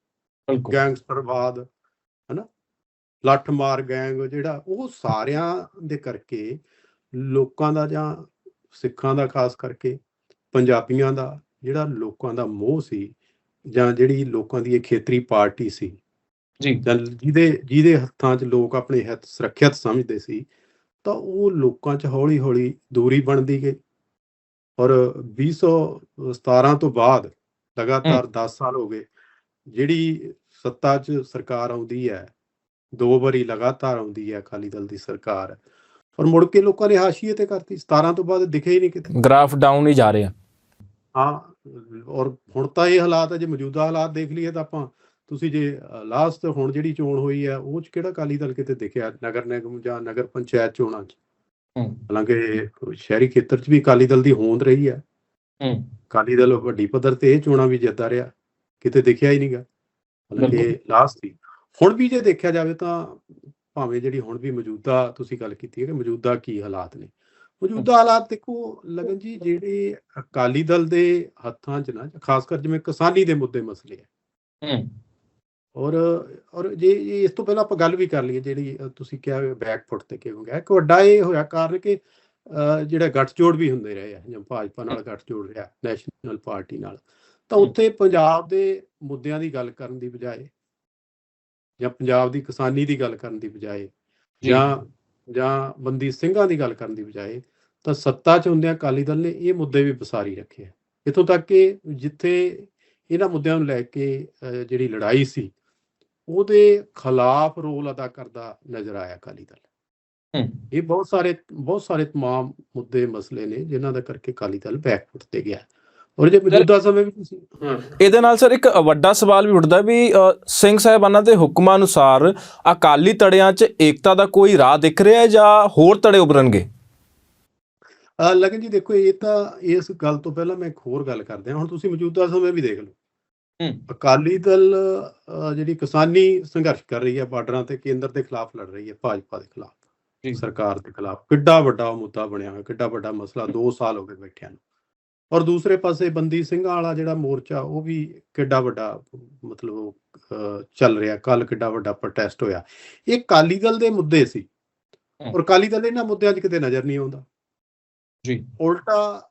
ਗੈਂਗਸਟਰਵਾਦ ਹਨਾ? ਲੱਠ ਮਾਰ ਗੈਂਗ ਜਿਹੜਾ ਉਹ ਸਾਰਿਆਂ ਦੇ ਕਰਕੇ ਲੋਕਾਂ ਦਾ ਜਾਂ ਸਿੱਖਾਂ ਦਾ ਖਾਸ ਕਰਕੇ ਪੰਜਾਬੀਆਂ ਦਾ ਜਿਹੜਾ ਲੋਕਾਂ ਦਾ ਮੋਹ ਸੀ ਜਾਂ ਜਿਹੜੀ ਲੋਕਾਂ ਦੀ ਇਹ ਖੇਤਰੀ ਪਾਰਟੀ ਸੀ ਜੀ। ਜਿਹਦੇ ਜਿਹਦੇ ਹੱਥਾਂ 'ਚ ਲੋਕ ਆਪਣੇ ਹਿੱਤ ਸੁਰੱਖਿਅਤ ਸਮਝਦੇ ਸੀ ਤਾਂ ਉਹ ਲੋਕਾਂ 'ਚ ਹੌਲੀ-ਹੌਲੀ ਦੂਰੀ ਬਣਦੀ ਗਈ ਔਰ 2017 ਤੋਂ ਬਾਅਦ ਲਗਾਤਾਰ 10 ਸਾਲ ਹੋ ਗਏ ਜਿਹੜੀ ਸੱਤਾ 'ਚ ਸਰਕਾਰ ਆਉਂਦੀ ਹੈ ਦੋ ਵਾਰੀ ਲਗਾਤਾਰ ਆਉਂਦੀ ਹੈ ਅਕਾਲੀ ਦਲ ਦੀ ਸਰਕਾਰ ਔਰ ਮੁੜ ਕੇ ਲੋਕਾਂ ਨੇ ਹਾਸ਼ੀਏ ਤੇ ਕਰਤੀ 17 ਤੋਂ ਬਾਅਦ ਦਿਖੇ ਹੀ ਨਹੀਂ ਕਿਤੇ। ਗ੍ਰਾਫ ਡਾਊਨ ਹੀ ਜਾ ਰਿਹਾ ਹਾਂ ਔਰ ਹੁਣ ਤਾਂ ਇਹ ਹਾਲਾਤ ਹੈ ਜੇ ਮੌਜੂਦਾ ਹਾਲਾਤ ਦੇਖ ਲਈਏ ਤਾਂ ਆਪਾਂ ਤੁਸੀਂ ਜੇ ਲਾਸਟ ਹੁਣ ਜਿਹੜੀ ਚੋਣ ਹੋਈ ਹੈ ਉਹ ਚ ਕਿਹੜਾ ਅਕਾਲੀ ਦਲ ਕਿਤੇ ਦਿਖਿਆ? ਨਗਰ ਨਿਗਮ ਜਾਂ ਨਗਰ ਪੰਚਾਇਤ ਚੋਣਾਂ ਚ? ਹੂੰ। ਹਾਲਾਂਕਿ ਸ਼ਹਿਰੀ ਖੇਤਰ ਚ ਵੀ ਅਕਾਲੀ ਦਲ ਦੀ ਹੋਂਦ ਰਹੀ ਹੈ। ਹੂੰ। ਅਕਾਲੀ ਦਲ ਵੱਡੀ ਪੱਧਰ ਤੇ ਇਹ ਚੋਣਾਂ ਵੀ ਜਿੱਤਦਾ ਰਿਹਾ। ਕਿਤੇ ਦਿਖਿਆ ਹੀ ਨਹੀਂਗਾ। ਹਾਲਾਂਕਿ। ਲਾਸਟ ਸੀ। ਹੁਣ ਵੀ ਜੇ ਦੇਖਿਆ ਜਾਵੇ ਤਾਂ ਭਾਵੇਂ ਜਿਹੜੀ ਹੁਣ ਵੀ ਮੌਜੂਦਾ ਤੁਸੀਂ ਗੱਲ ਕੀਤੀ ਹੈ ਕਿ ਮੌਜੂਦਾ ਕੀ ਹਾਲਾਤ ਨੇ। ਮੌਜੂਦਾ ਹਾਲਾਤ ਦੇਖੋ ਲਗਨ ਜੀ ਜਿਹੜੇ ਅਕਾਲੀ ਦਲ ਦੇ ਹੱਥਾਂ 'ਚ ਨਾ ਖਾਸ ਕਰ ਜਿਵੇਂ ਕਿਸਾਨੀ ਦੇ ਮੁੱਦੇ ਮਸਲੇ ਹੈ ਹੂੰ। ਔਰ ਔਰ ਜੇ ਇਸ ਤੋਂ ਪਹਿਲਾਂ ਆਪਾਂ ਗੱਲ ਵੀ ਕਰ ਲਈਏ ਜਿਹੜੀ ਤੁਸੀਂ ਕਿਹਾ ਬੈਕਫੁੱਟ ਤੇ ਕਿਉਂ ਗਿਆ ਇੱਕ ਵੱਡਾ ਇਹ ਹੋਇਆ ਕਾਰਨ ਕਿ ਜਿਹੜਾ ਗੱਠਜੋੜ ਵੀ ਹੁੰਦੇ ਰਹੇ ਆ ਜਾਂ ਭਾਜਪਾ ਨਾਲ ਗੱਠਜੋੜ ਰਿਹਾ ਨੈਸ਼ਨਲ ਪਾਰਟੀ ਨਾਲ ਤਾਂ। ਉੱਥੇ ਪੰਜਾਬ ਦੇ ਮੁੱਦਿਆਂ ਦੀ ਗੱਲ ਕਰਨ ਦੀ ਬਜਾਏ ਜਾਂ ਪੰਜਾਬ ਦੀ ਕਿਸਾਨੀ ਦੀ ਗੱਲ ਕਰਨ ਦੀ ਬਜਾਏ ਜੀ। ਜਾਂ ਬੰਦੀ ਸਿੰਘਾਂ ਦੀ ਗੱਲ ਕਰਨ ਦੀ ਬਜਾਏ ਤਾਂ ਸੱਤਾ 'ਚ ਹੁੰਦਿਆਂ ਅਕਾਲੀ ਦਲ ਨੇ ਇਹ ਮੁੱਦੇ ਵੀ ਵਿਸਾਰੀ ਰੱਖੇ ਇਥੋਂ ਤੱਕ ਕਿ ਜਿੱਥੇ ਇਹਨਾਂ ਮੁੱਦਿਆਂ ਨੂੰ ਲੈ ਕੇ ਜਿਹੜੀ ਲੜਾਈ ਸੀ ਉਹਦੇ ਖਿਲਾਫ ਰੋਲ ਅਦਾ ਕਰਦਾ ਨਜ਼ਰ ਆਇਆ ਅਕਾਲੀ ਦਲ ਹੂੰ ਇਹ ਬਹੁਤ ਸਾਰੇ ਬਹੁਤ ਸਾਰੇ तमाम ਮੁੱਦੇ ਮਸਲੇ ਨੇ ਜਿਨ੍ਹਾਂ ਦਾ ਕਰਕੇ ਅਕਾਲੀ ਦਲ ਬੈਕਫੁੱਟ ਤੇ ਗਿਆ ਔਰ ਜੇ ਮੌਜੂਦਾ ਸਮੇਂ ਵਿੱਚ ਤੁਸੀਂ ਹਾਂ ਇਹਦੇ ਨਾਲ ਸਰ ਇੱਕ ਵੱਡਾ ਸਵਾਲ ਵੀ ਉੱਠਦਾ ਵੀ ਅ, ਸਿੰਘ ਸਾਹਿਬਾਨਾਂ ਦੇ ਹੁਕਮਾਂ ਅਨੁਸਾਰ ਅਕਾਲੀ ਧੜਿਆਂ 'ਚ ਏਕਤਾ ਦਾ ਕੋਈ ਰਾਹ ਦਿਖ ਰਿਹਾ ਹੈ ਜਾਂ ਹੋਰ ਧੜੇ ਉਭਰਨਗੇ ਅ, ਲਗਨ ਜੀ ਦੇਖੋ ਇਹ ਤਾਂ ਇਸ ਗੱਲ ਤੋਂ ਪਹਿਲਾਂ ਮੈਂ ਇੱਕ ਹੋਰ ਗੱਲ ਕਰਦੇ ਹਾਂ ਹੁਣ ਤੁਸੀਂ ਮੌਜੂਦਾ ਸਮੇਂ ਵੀ ਦੇਖ ਲਓ ਹੂੰ ਅਕਾਲੀ ਦਲ ਜਿਹੜੀ ਕਿਸਾਨੀ ਸੰਘਰਸ਼ ਕਰ ਰਹੀ ਹੈ ਬਾਰਡਰਾਂ ਤੇ ਕੇਂਦਰ ਦੇ ਖਿਲਾਫ ਲੜ ਰਹੀ ਹੈ ਭਾਜਪਾ ਦੇ ਖਿਲਾਫ ਜੀ। ਸਰਕਾਰ ਦੇ ਖਿਲਾਫ। ਕਿੱਡਾ ਵੱਡਾ ਮੁੱਦਾ ਬਣਿਆ ਹੋਇਆ ਕਿੱਡਾ ਵੱਡਾ ਮਸਲਾ 2 ਸਾਲ ਹੋ ਗਏ ਬੈਠਿਆਂ ਨੂੰ। ਔਰ ਦੂਸਰੇ ਪਾਸੇ ਬੰਦੀ ਸਿੰਘਾਂ ਵਾਲਾ ਜਿਹੜਾ ਮੋਰਚਾ ਉਹ ਵੀ ਕਿੱਡਾ ਵੱਡਾ ਮਤਲਬ ਚੱਲ ਰਿਹਾ। ਕੱਲ ਕਿੱਡਾ ਵੱਡਾ ਪ੍ਰੋਟੈਸਟ ਹੋਇਆ। ਇਹ ਅਕਾਲੀ ਦਲ ਦੇ ਮੁੱਦੇ ਸੀ। ਔਰ ਅਕਾਲੀ ਦਲ ਇਹਨਾਂ ਮੁੱਦਿਆਂ 'ਚ ਕਿਤੇ ਨਜ਼ਰ ਨਹੀਂ ਆਉਂਦਾ। ਜੀ। ਉਲਟਾ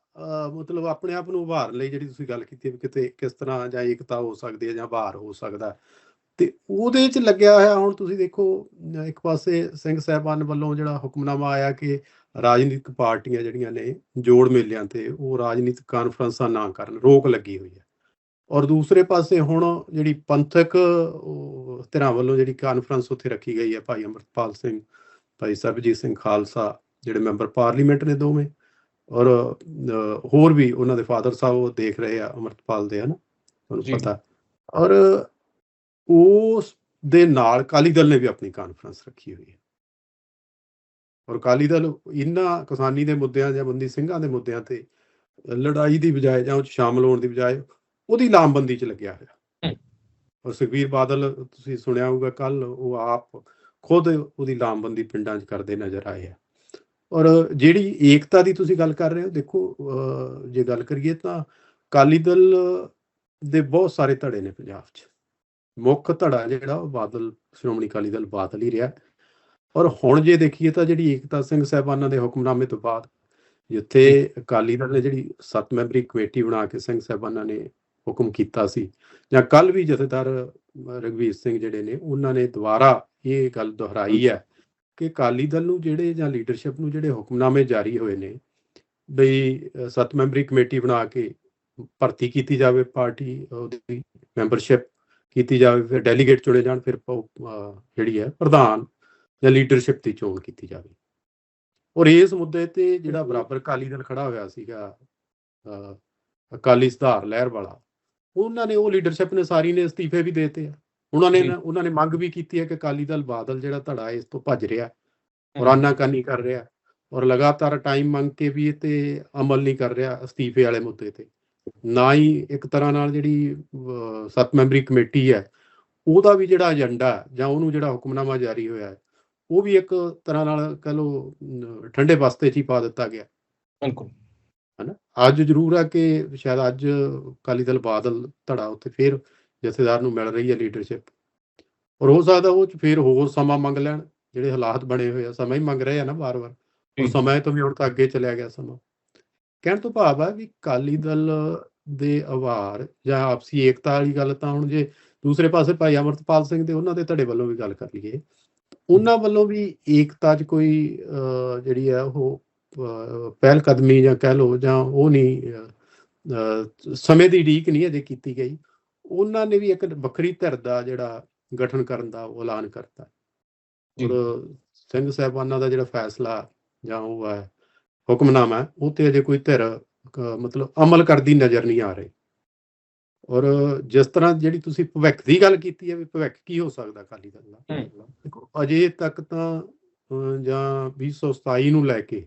ਮਤਲਬ ਆਪਣੇ ਆਪ ਨੂੰ ਉਭਾਰਨ ਲਈ ਜਿਹੜੀ ਤੁਸੀਂ ਗੱਲ ਕੀਤੀ ਵੀ ਕਿਤੇ ਕਿਸ ਤਰ੍ਹਾਂ ਜਾਂ ਏਕਤਾ ਹੋ ਸਕਦੀ ਹੈ ਜਾਂ ਉਭਾਰ ਹੋ ਸਕਦਾ ਹੈ। ਤੇ ਉਹਦੇ 'ਚ ਲੱਗਿਆ ਹੋਇਆ ਹੁਣ ਤੁਸੀਂ ਦੇਖੋ, ਇੱਕ ਪਾਸੇ ਸਿੰਘ ਸਾਹਿਬਾਨ ਵੱਲੋਂ ਜਿਹੜਾ ਹੁਕਮਨਾਮਾ ਆਇਆ ਕਿ ਰਾਜਨੀਤਿਕ ਪਾਰਟੀਆਂ ਜਿਹੜੀਆਂ ਨੇ ਜੋੜ ਮੇਲਿਆਂ ਤੇ ਉਹ ਰਾਜਨੀਤਿਕ ਕਾਨਫਰੰਸਾਂ ਨਾ ਕਰਨ, ਰੋਕ ਲੱਗੀ ਹੋਈ ਹੈ ਔਰ ਦੂਸਰੇ ਪਾਸੇ ਹੁਣ ਜਿਹੜੀ ਪੰਥਕ ਧਿਰਾਂ ਵੱਲੋਂ ਜਿਹੜੀ ਕਾਨਫਰੰਸ ਉੱਥੇ ਰੱਖੀ ਗਈ ਹੈ ਭਾਈ ਅਮਰਪਾਲ ਸਿੰਘ, ਭਾਈ ਸਰਬਜੀਤ ਸਿੰਘ ਖਾਲਸਾ, ਜਿਹੜੇ ਮੈਂਬਰ ਪਾਰਲੀਮੈਂਟ ਨੇ ਦੋਵੇਂ ਔਰ ਹੋਰ ਵੀ ਉਹਨਾਂ ਦੇ ਫਾਦਰ ਸਾਹਿਬ ਉਹ ਦੇਖ ਰਹੇ ਆ ਅਮਰਪਾਲ ਦੇ ਹਨ? ਤੁਹਾਨੂੰ। ਪਤਾ। ਔਰ ਉਸ ਦੇ ਨਾਲ ਅਕਾਲੀ ਦਲ ਨੇ ਵੀ ਆਪਣੀ ਕਾਨਫਰੰਸ ਰੱਖੀ ਹੋਈ ਹੈ। ਔਰ ਅਕਾਲੀ ਦਲ ਇਹਨਾਂ ਕਿਸਾਨੀ ਦੇ ਮੁੱਦਿਆਂ ਜਾਂ ਬੰਦੀ ਸਿੰਘਾਂ ਦੇ ਮੁੱਦਿਆਂ ਤੇ ਲੜਾਈ ਦੀ ਬਜਾਏ ਜਾਂ ਉਹ 'ਚ ਸ਼ਾਮਲ ਹੋਣ ਦੀ ਬਜਾਏ ਉਹਦੀ ਲਾਮਬੰਦੀ 'ਚ ਲੱਗਿਆ ਹੋਇਆ। ਔਰ ਸੁਖਬੀਰ ਬਾਦਲ ਤੁਸੀਂ ਸੁਣਿਆ ਹੋਊਗਾ ਕੱਲ ਉਹ ਆਪ ਖੁਦ ਉਹਦੀ ਲਾਮਬੰਦੀ ਪਿੰਡਾਂ 'ਚ ਕਰਦੇ ਨਜ਼ਰ ਆਏ ਆ। ਔਰ ਜਿਹੜੀ ਏਕਤਾ ਦੀ ਤੁਸੀਂ ਗੱਲ ਕਰ ਰਹੇ ਹੋ ਦੇਖੋ ਜੇ ਗੱਲ ਕਰੀਏ ਤਾਂ ਅਕਾਲੀ ਦਲ ਦੇ ਬਹੁਤ ਸਾਰੇ ਧੜੇ ਨੇ ਪੰਜਾਬ 'ਚ। ਮੁੱਖ ਧੜਾ ਜਿਹੜਾ ਉਹ ਬਾਦਲ ਸ਼੍ਰੋਮਣੀ ਅਕਾਲੀ ਦਲ ਬਾਦਲ ਹੀ ਰਿਹਾ। ਔਰ ਹੁਣ ਜੇ ਦੇਖੀਏ ਤਾਂ ਜਿਹੜੀ ਏਕਤਾ ਸਿੰਘ ਸਾਹਿਬਾਨਾਂ ਦੇ ਹੁਕਮਨਾਮੇ ਤੋਂ ਬਾਅਦ ਜਿੱਥੇ ਅਕਾਲੀ ਦਲ ਨੇ ਜਿਹੜੀ ਸੱਤ ਮੈਂਬਰੀ ਕਮੇਟੀ ਬਣਾ ਕੇ ਸਿੰਘ ਸਾਹਿਬਾਨਾਂ ਨੇ ਹੁਕਮ ਕੀਤਾ ਸੀ ਜਾਂ ਕੱਲ ਵੀ ਜਥੇਦਾਰ ਅਹ, ਰਘਵੀਰ ਸਿੰਘ ਜਿਹੜੇ ਨੇ ਉਹਨਾਂ ਨੇ ਦੁਬਾਰਾ ਇਹ ਗੱਲ ਦੁਹਰਾਈ ਹੈ ਕਿ ਅਕਾਲੀ ਦਲ ਨੂੰ ਜਿਹੜੇ ਜਾਂ ਲੀਡਰਸ਼ਿਪ ਨੂੰ ਜਿਹੜੇ ਹੁਕਮਨਾਮੇ ਜਾਰੀ ਹੋਏ ਨੇ ਬਈ ਸੱਤ ਮੈਂਬਰੀ ਕਮੇਟੀ ਬਣਾ ਕੇ ਭਰਤੀ ਕੀਤੀ ਜਾਵੇ ਪਾਰਟੀ ਉਹਦੀ ਮੈਂਬਰਸ਼ਿਪ ਕੀਤੀ ਜਾਵੇ ਫਿਰ ਡੈਲੀਗੇਟ ਚੁਣੇ ਜਾਣ ਫਿਰ ਜਿਹੜੀ ਹੈ ਪ੍ਰਧਾਨ ਜਾਂ ਲੀਡਰਸ਼ਿਪ ਦੀ ਚੋਣ ਕੀਤੀ ਜਾਵੇ। ਔਰ ਇਸ ਮੁੱਦੇ ਤੇ ਜਿਹੜਾ ਬਰਾਬਰ ਅਕਾਲੀ ਦਲ ਖੜਾ ਹੋਇਆ ਸੀਗਾ ਅਕਾਲੀ ਸੁਧਾਰ ਲਹਿਰ ਵਾਲਾ ਉਹਨਾਂ ਨੇ ਉਹ ਲੀਡਰਸ਼ਿਪ ਨੇ ਸਾਰੀ ਨੇ ਅਸਤੀਫੇ ਵੀ ਦੇਤੇ ਆ। ਉਹਨਾਂ ਨੇ। ਉਹਨਾਂ ਨੇ ਮੰਗ ਵੀ ਕੀਤੀ ਹੈ ਕਿ ਅਕਾਲੀ ਦਲ ਬਾਦਲ ਜਿਹੜਾ ਧੜਾ ਇਸ ਤੋਂ ਭੱਜ ਰਿਹਾ। ਔਰ ਆਨਾਕਾਨੀ ਕਰ ਰਿਹਾ ਔਰ ਲਗਾਤਾਰ ਟਾਈਮ ਮੰਗ ਕੇ ਵੀ ਇਹ ਤੇ ਅਮਲ ਨਹੀਂ ਕਰ ਰਿਹਾ ਅਸਤੀਫੇ ਵਾਲੇ ਮੁੱਦੇ ਤੇ। ਨਾ ਹੀ ਇੱਕ ਤਰ੍ਹਾਂ ਨਾਲ ਜਿਹੜੀ ਸੱਤ ਮੈਂਬਰੀ ਕਮੇਟੀ ਹੈ ਉਹਦਾ ਵੀ ਜਿਹੜਾ ਏਜੰਡਾ ਜਾਂ ਉਹਨੂੰ ਜਿਹੜਾ ਹੁਕਮਨਾਮਾ ਜਾਰੀ ਹੋਇਆ ਹੈ ਉਹ ਵੀ ਇੱਕ ਤਰ੍ਹਾਂ ਨਾਲ ਕਹ ਅਮ, ਠੰਡੇ ਬਸਤੇ 'ਚ ਹੀ ਪਾ ਦਿੱਤਾ ਗਿਆ। ਬਿਲਕੁਲ। ਹਨਾ? ਅੱਜ ਜ਼ਰੂਰ ਹੈ ਕਿ ਸ਼ਾਇਦ ਅੱਜ ਅਕਾਲੀ ਦਲ ਬਾਦਲ ਧੜਾ ਉੱਤੇ ਫੇਰ ਜਥੇਦਾਰ ਨੂੰ ਮਿਲ ਰਹੀ ਹੈ ਲੀਡਰਸ਼ਿਪ ਔਰ ਹੋ ਸਕਦਾ ਉਹ 'ਚ ਫੇਰ ਹੋਰ ਸਮਾਂ ਮੰਗ ਲੈਣ ਜਿਹੜੇ ਹਾਲਾਤ ਬਣੇ ਹੋਏ ਆ ਸਮਾਂ ਹੀ ਮੰਗ ਰਹੇ ਆ ਨਾ ਵਾਰ-ਵਾਰ ਉਹ। ਸਮਾਂ ਤੋਂ ਵੀ ਹੁਣ ਤਾਂ ਅੱਗੇ ਚਲਿਆ ਗਿਆ ਸਮਾਂ। ਕਹਿਣ ਤੋਂ ਭਾਵ ਆ ਵੀ ਅਕਾਲੀ ਦਲ ਦੇ ਆਵਾਰ ਜਾਂ ਆਪਸੀ ਏਕਤਾ ਵਾਲੀ ਗੱਲ ਤਾਂ ਹੁਣ ਜੇ ਦੂਸਰੇ ਪਾਸੇ ਭਾਈ ਅਮਰਤਪਾਲ ਸਿੰਘ ਦੇ ਉਹਨਾਂ ਦੇ ਧੜੇ ਵੱਲੋਂ ਵੀ ਗੱਲ ਕਰ ਲਈਏ ਉਹਨਾਂ ਵੱਲੋਂ ਵੀ ਏਕਤਾ 'ਚ ਕੋਈ ਜਿਹੜੀ ਹੈ ਉਹ ਪਹਿਲ ਕਦਮੀ ਜਾਂ ਕਹਿ ਲਓ ਜਾਂ ਉਹ ਨਹੀਂ ਸਮੇਂ ਦੀ ਢੀਕ ਨਹੀਂ ਅਜੇ ਕੀਤੀ ਗਈ। ਉਹਨਾਂ ਨੇ ਵੀ ਇੱਕ ਵੱਖਰੀ ਧਿਰ ਦਾ ਜਿਹੜਾ ਗਠਨ ਕਰਨ ਦਾ ਐਲਾਨ ਕਰਤਾ। ਔਰ ਸਿੰਘ ਸਾਹਿਬਾਨਾਂ ਦਾ ਜਿਹੜਾ ਫੈਸਲਾ ਜਾਂ ਉਹ ਹੈ ਹੁਕਮਨਾਮਾ ਉਹ ਤੇ ਅਜੇ ਕੋਈ ਧਿਰ ਮਤਲਬ ਅਮਲ ਕਰਦੀ ਨਜ਼ਰ ਨਹੀਂ ਆ ਰਹੀ ਔਰ ਜਿਸ ਤਰ੍ਹਾਂ ਜਿਹੜੀ ਤੁਸੀਂ ਭਵਿੱਖ ਦੀ ਗੱਲ ਕੀਤੀ ਹੈ ਵੀ ਭਵਿੱਖ ਕੀ ਹੋ ਸਕਦਾ ਅਕਾਲੀ ਦਲ ਦਾ। ਦੇਖੋ ਅਜੇ ਤੱਕ ਤਾਂ ਜਾਂ 2027 ਨੂੰ ਲੈ ਕੇ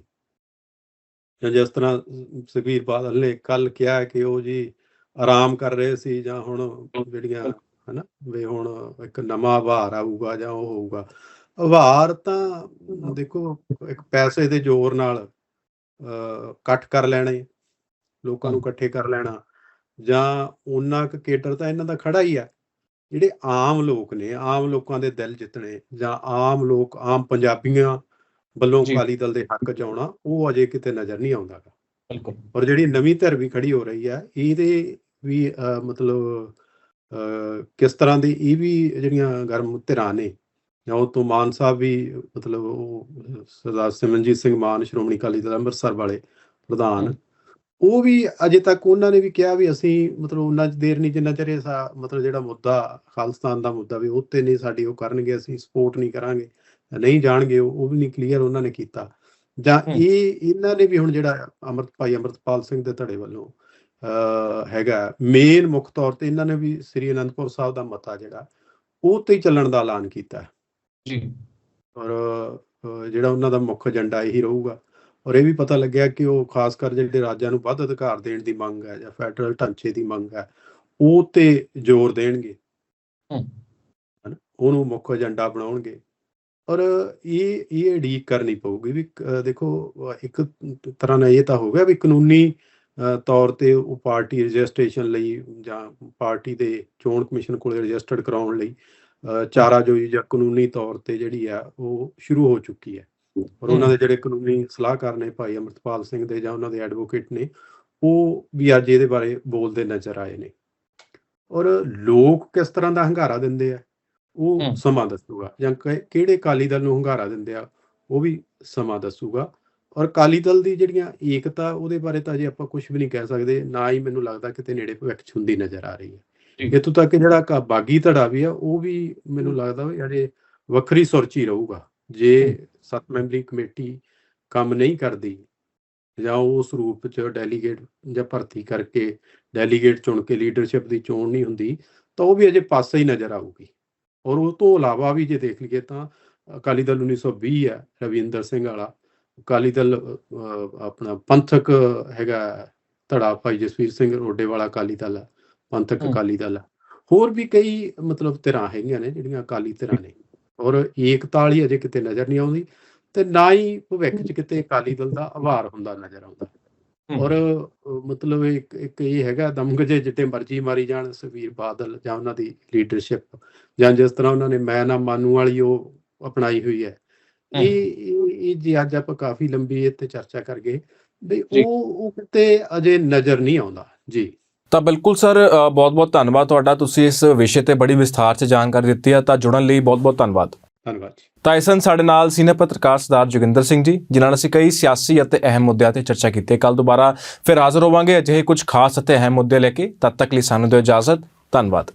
ਜਾਂ ਜਿਸ ਤਰ੍ਹਾਂ ਅਹ, ਸੁਖਬੀਰ ਬਾਦਲ ਨੇ ਕੱਲ ਕਿਹਾ ਕਿ ਉਹ ਜੀ ਆਰਾਮ ਕਰ ਰਹੇ ਸੀ ਜਾਂ ਹੁਣ ਜਿਹੜੀਆਂ ਹਨਾ ਵੀ ਹੁਣ ਇੱਕ ਨਵਾਂ ਆਭਾਰ ਆਊਗਾ ਜਾਂ ਉਹ ਹੋਊਗਾ। ਆਭਾਰ ਤਾਂ ਦੇਖੋ ਇੱਕ ਪੈਸੇ ਦੇ ਜ਼ੋਰ ਨਾਲ ਇਕੱਠ ਕਰ ਲੈਣੇ ਲੋਕਾਂ ਨੂੰ ਇਕੱਠੇ ਕਰ ਲੈਣਾ ਜਾਂ ਉਹਨਾਂ ਕੁ ਕੇਡਰ ਤਾਂ ਇਹਨਾਂ ਦਾ ਖੜਾ ਹੀ ਆ। ਜਿਹੜੇ ਆਮ ਲੋਕ ਨੇ ਆਮ ਲੋਕਾਂ ਦੇ ਦਿਲ ਜਿੱਤਣੇ ਜਾਂ ਆਮ ਲੋਕ ਆਮ ਪੰਜਾਬੀਆਂ ਵੱਲੋਂ। ਅਕਾਲੀ ਦਲ ਦੇ ਹੱਕ ਚ ਆਉਣਾ ਉਹ ਅਜੇ ਕਿਤੇ ਨਜ਼ਰ ਨਹੀਂ ਆਉਂਦਾ। ਬਿਲਕੁਲ। ਔਰ ਜਿਹੜੀ ਨਵੀਂ ਧਿਰ ਵੀ ਖੜੀ ਹੋ ਰਹੀ ਹੈ ਇਹਦੇ ਵੀ ਮਤਲਬ ਕਿਸ ਤਰ੍ਹਾਂ ਦੀ ਇਹ ਵੀ ਜਿਹੜੀਆਂ ਗਰਮ ਧਿਰਾਂ ਨੇ ਜਾਂ ਉਹ ਤੋਂ ਮਾਨ ਸਾਹਿਬ ਵੀ ਮਤਲਬ ਉਹ ਸਰਦਾਰ ਸਿਮਰਨਜੀਤ ਸਿੰਘ ਮਾਨ ਸ਼੍ਰੋਮਣੀ ਅਕਾਲੀ ਦਲ ਅੰਮ੍ਰਿਤਸਰ ਵਾਲੇ ਪ੍ਰਧਾਨ। ਉਹ ਵੀ ਅਜੇ ਤੱਕ ਉਹਨਾਂ ਨੇ ਵੀ ਕਿਹਾ ਵੀ ਅਸੀਂ ਮਤਲਬ ਉਹਨਾਂ ਦੇਰ ਨਹੀਂ ਜਿੰਨਾ ਚਿਰ ਇਹ ਸਾ- ਮਤਲਬ ਜਿਹੜਾ ਮੁੱਦਾ ਖਾਲਿਸਤਾਨ ਦਾ ਮੁੱਦਾ ਵੀ ਉਹ ਤੇ ਨਹੀਂ ਸਾਡੀ ਉਹ ਕਰਨਗੇ ਅਸੀਂ ਸਪੋਰਟ ਨਹੀਂ ਕਰਾਂਗੇ ਨਹੀਂ ਜਾਣਗੇ ਉਹ ਵੀ ਨਹੀਂ ਕਲੀਅਰ ਉਹਨਾਂ ਨੇ ਕੀਤਾ ਜਾਂ। ਇਹ ਇਹਨਾਂ ਨੇ ਵੀ ਹੁਣ ਜਿਹੜਾ ਅਮਰਤ ਭਾਈ ਅਮਰਤਪਾਲ ਸਿੰਘ ਦੇ ਧੜੇ ਵੱਲੋਂ ਹੈਗਾ। ਮੇਨ ਮੁੱਖ ਤੌਰ ਤੇ ਇਹਨਾਂ ਨੇ ਵੀ ਸ੍ਰੀ ਅਨੰਦਪੁਰ ਸਾਹਿਬ ਦਾ ਮਤਾ ਜਿਹੜਾ ਉਹ ਤੇ ਹੀ ਚੱਲਣ ਦਾ ਐਲਾਨ ਕੀਤਾ। ਜੀ। ਔਰ ਜਿਹੜਾ ਉਹਨਾਂ ਦਾ ਮੁੱਖ ਏਜੰਡਾ ਇਹੀ ਰਹੂਗਾ। ਔਰ ਇਹ ਵੀ ਪਤਾ ਲੱਗਿਆ ਕਿ ਉਹ ਖਾਸ ਕਰ ਜਿਹੜੇ ਰਾਜਾਂ ਨੂੰ ਵੱਧ ਅਧਿਕਾਰ ਦੇਣ ਦੀ ਮੰਗ ਹੈ ਜਾਂ ਫੈਡਰਲ ਢਾਂਚੇ ਦੀ ਮੰਗ ਹੈ ਉਹ ਤੇ ਜ਼ੋਰ ਦੇਣਗੇ? ਉਹਨੂੰ ਮੁੱਖ ਏਜੰਡਾ ਬਣਾਉਣਗੇ। ਔਰ ਇਹ ਇਹ ਉਡੀਕ ਕਰਨੀ ਪਊਗੀ ਵੀ ਦੇਖੋ ਇੱਕ ਤਰ੍ਹਾਂ ਨਾਲ ਇਹ ਤਾਂ ਹੋ ਗਿਆ ਵੀ ਕਾਨੂੰਨੀ ਤੌਰ ਤੇ ਉਹ ਪਾਰਟੀ ਰਜਿਸਟ੍ਰੇਸ਼ਨ ਲਈ ਜਾਂ ਪਾਰਟੀ ਦੇ ਚੋਣ ਕਮਿਸ਼ਨ ਕੋਲੇ ਰਜਿਸਟਰਡ ਕਰਾਉਣ ਲਈ ਅਹ, ਚਾਰਾਜੋਈ ਜਾਂ ਕਾਨੂੰਨੀ ਤੌਰ ਤੇ ਜਿਹੜੀ ਆ ਉਹ ਸ਼ੁਰੂ ਹੋ ਚੁੱਕੀ ਹੈ। ਔਰ ਉਹਨਾਂ ਦੇ ਜਿਹੜੇ ਕਾਨੂੰਨੀ ਸਲਾਹਕਾਰ ਨੇ ਭਾਈ ਅਮਰਤਪਾਲ ਸਿੰਘ ਦੇ ਜਾਂ ਉਹਨਾਂ ਦੇ ਐਡਵੋਕੇਟ ਨੇ ਉਹ ਵੀ ਅੱਜ ਇਹਦੇ ਬਾਰੇ ਬੋਲਦੇ ਨਜ਼ਰ ਆਏ ਨੇ। ਔਰ ਲੋਕ ਕਿਸ ਤਰ੍ਹਾਂ ਦਾ ਹੰਗਾਰਾ ਦਿੰਦੇ ਆ ਉਹ। ਸਮਾਂ ਦੱਸੂਗਾ ਜਾਂ ਕਿਹੜੇ ਅਕਾਲੀ ਦਲ ਨੂੰ ਹੰਗਾਰਾ ਦਿੰਦੇ ਆ ਉਹ ਵੀ ਸਮਾਂ ਦੱਸੂਗਾ। ਔਰ ਅਕਾਲੀ ਦਲ ਦੀ ਜਿਹੜੀਆਂ ਏਕਤਾ ਉਹਦੇ ਬਾਰੇ ਤਾਂ ਅਜੇ ਆਪਾਂ ਕੁਝ ਵੀ ਨਹੀਂ ਕਹਿ ਸਕਦੇ ਨਾ ਹੀ ਮੈਨੂੰ ਲੱਗਦਾ ਕਿਤੇ ਨੇੜੇ ਭਵਿੱਖ ਹੁੰਦੀ ਨਜ਼ਰ ਆ ਰਹੀ ਹੈ। ਇੱਥੋਂ ਤੱਕ ਜਿਹੜਾ ਕ- ਬਾਗੀ ਧੜਾ ਵੀ ਆ ਉਹ ਵੀ ਮੈਨੂੰ ਲੱਗਦਾ ਵੀ ਅਜੇ ਵੱਖਰੀ ਸੁਰਚੀ ਰਹੂਗਾ। ਜੇ ਸੱਤ ਮੈਂਬਰੀ ਕਮੇਟੀ ਕੰਮ ਨਹੀਂ ਕਰਦੀ ਜਾਂ ਉਸ ਰੂਪ ਚ ਡੈਲੀਗੇਟ ਜਾਂ ਭਰਤੀ ਕਰਕੇ ਡੈਲੀਗੇਟ ਚੁਣ ਕੇ ਲੀਡਰਸ਼ਿਪ ਦੀ ਚੋਣ ਨਹੀਂ ਹੁੰਦੀ ਤਾਂ ਉਹ ਵੀ ਅਜੇ ਪਾਸੇ ਹੀ ਨਜ਼ਰ ਆਊਗੀ। ਔਰ ਉਹ ਤੋਂ ਇਲਾਵਾ ਵੀ ਜੇ ਦੇਖ ਲਈਏ ਤਾਂ ਅਕਾਲੀ ਦਲ 1920 ਹੈ ਰਵਿੰਦਰ ਸਿੰਘ ਵਾਲਾ। ਅਕਾਲੀ ਦਲ ਆਪਣਾ ਪੰਥਕ ਹੈਗਾ ਧੜਾ ਭਾਈ ਜਸਵੀਰ ਸਿੰਘ ਰੋਡੇ ਵਾਲਾ ਅਕਾਲੀ ਦਲ ਪੰਥਕ। ਅਕਾਲੀ ਦਲ ਹੋਰ ਵੀ ਕਈ ਮਤਲਬ ਧਿਰਾਂ ਹੈਗੀਆਂ ਨੇ ਜਿਹੜੀਆਂ ਅਕਾਲੀ ਧਿਰਾਂ ਨੇ ਔਰ ਏਕਤਾ ਵਾਲੀ ਅਜੇ ਕਿਤੇ ਨਜ਼ਰ ਨਹੀਂ ਆਉਂਦੀ ਤੇ ਨਾ ਹੀ ਭਵਿੱਖ 'ਚ ਕਿਤੇ ਅਕਾਲੀ ਦਲ ਦਾ ਆਭਾਰ ਹੁੰਦਾ ਨਜ਼ਰ ਆਉਂਦਾ। ਔਰ ਮਤਲਬ ਇੱਕ ਇੱਕ ਇਹ ਹੈਗਾ ਦਮਗਜੇ ਜਿੱਤੇ ਮਰਜ਼ੀ ਮਾਰੀ ਜਾਣ ਸੁਖਬੀਰ ਬਾਦਲ ਜਾਂ ਉਹਨਾਂ ਦੀ ਲੀਡਰਸ਼ਿਪ ਜਾਂ ਜਿਸ ਤਰ੍ਹਾਂ ਉਹਨਾਂ ਨੇ ਮੈਂ ਨਾ ਮਾਨੂ ਵਾਲੀ ਉਹ ਅਪਣਾਈ ਹੋਈ ਹੈ। ਇਹ ਇਹ ਜੇ ਅੱਜ ਆਪਾਂ ਕਾਫੀ ਲੰਬੀ ਤੇ ਚਰਚਾ ਕਰ ਗਏ ਵੀ। ਉਹ ਉਹ ਕਿਤੇ ਅਜੇ ਨਜ਼ਰ ਨਹੀਂ ਆਉਂਦਾ। ਜੀ। ਤਾਂ ਬਿਲਕੁਲ ਸਰ ਬਹੁਤ-ਬਹੁਤ ਧੰਨਵਾਦ ਤੁਹਾਡਾ ਤੁਸੀਂ ਇਸ ਵਿਸ਼ੇ ਤੇ ਬੜੀ ਵਿਸਥਾਰ 'ਚ ਜਾਣਕਾਰੀ ਦਿੱਤੀ ਹੈ ਤਾਂ ਜੁੜਨ ਲਈ ਬਹੁਤ-ਬਹੁਤ ਧੰਨਵਾਦ। ਧੰਨਵਾਦ ਜੀ। ਤਾਂ ਇਸ ਸਾਡੇ ਨਾਲ ਸੀਨੀਅਰ ਪੱਤਰਕਾਰ ਸਰਦਾਰ ਜੋਗਿੰਦਰ ਸਿੰਘ ਜੀ ਜਿਨ੍ਹਾਂ ਨਾਲ ਅਸੀਂ ਕਈ ਸਿਆਸੀ ਅਤੇ ਅਹਿਮ ਮੁੱਦਿਆਂ ਤੇ ਚਰਚਾ ਕੀਤੀ। ਕੱਲ ਦੁਬਾਰਾ ਫਿਰ ਹਾਜ਼ਰ ਹੋਵਾਂਗੇ ਅਜਿਹੇ ਕੁਝ ਖਾਸ ਅਤੇ ਅਹਿਮ ਮੁੱਦੇ ਲੈ ਕੇ। ਤਦ ਤੱਕ ਲਈ ਸਾਨੂੰ ਦਿਓ ਇਜਾਜ਼ਤ। ਧੰਨਵਾਦ।